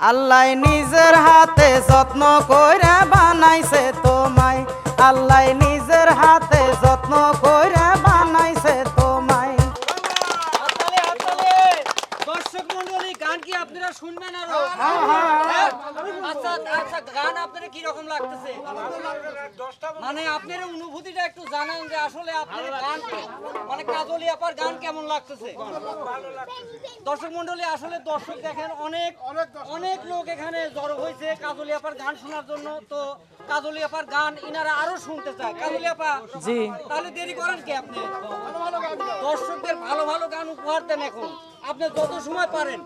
আল্লাহ নিজের হাতে যত্ন কইরা বানাইছে তোমায়। আল্লাহ নিজের হাতে যত্ন কইরা আচ্ছা গান আপনারা কি রকম লাগতেছে? মানে আপনার অনুভূতিটা একটু জানান যে আসলে আপনার গান মানে কাজলি আপার গান কেমন লাগতেছে? দর্শক মন্ডলী আসলে দর্শক দেখেন অনেক অনেক লোক এখানে জড়ো হয়েছে কাজলি আপার গান শোনার জন্য। তো কাজলি আপার গান ইনারা আরও শুনতে চায়। কাজলি আপা জি। তাহলে দেরি করেন কি আপনি? দর্শকদের ভালো ভালো গান উপহার দেন এখন। আপনি যত সময় পারেন।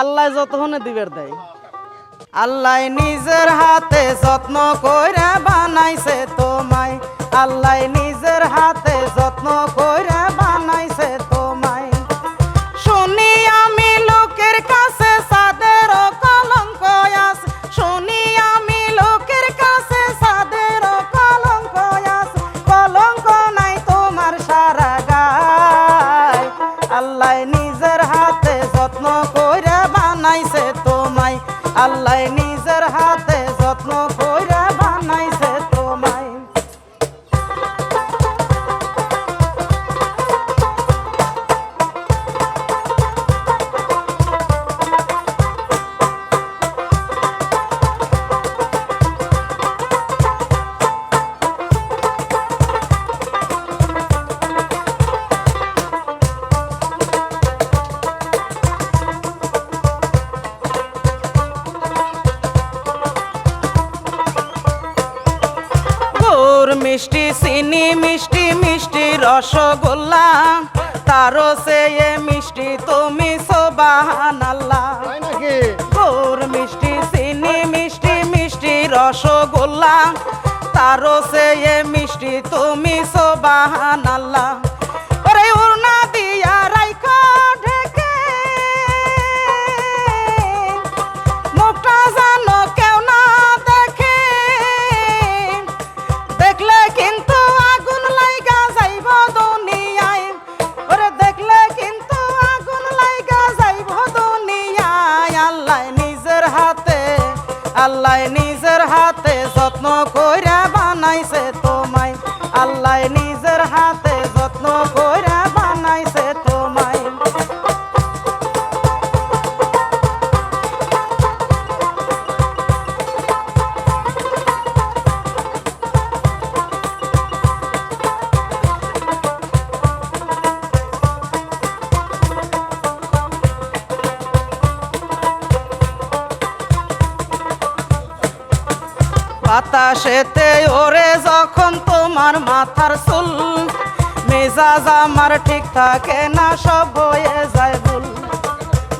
আল্লাহ যতক্ষণে দিবের দেয়। আল্লাহ নিজের হাতে যত্ন কইরা বানাইছে তোমায়। আল্লাহ যত্ন মিষ্টি চিনি মিষ্টি মিষ্টি রসগোল্লা। তারও সে মিষ্টি তুমি সোবাহান আল্লাহ গুড় মিষ্টি চিনি মিষ্টি মিষ্টি রসগোল্লা। তারও সে মিষ্টি তুমি সোবাহান বাতাসেতে ওরে যখন তোমার মাথার চুল, মেজাজ আমার ঠিক থাকে না, সব বয়ে যায় ভুল।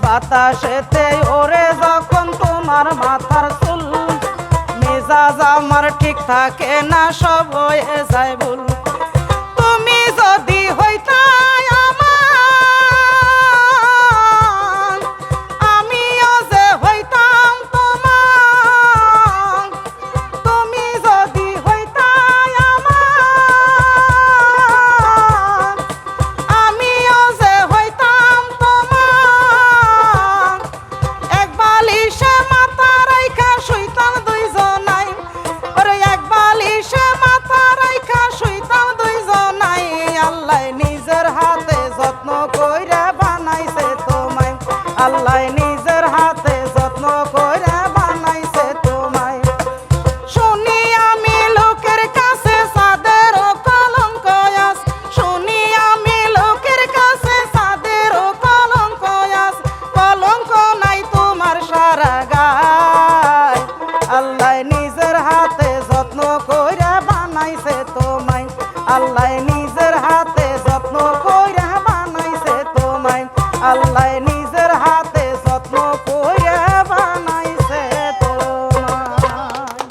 বাতাসেতে ওরে যখন তোমার মাথার চুল, মেজাজ আমার ঠিক থাকে না, সব বয়ে যায় ভুল।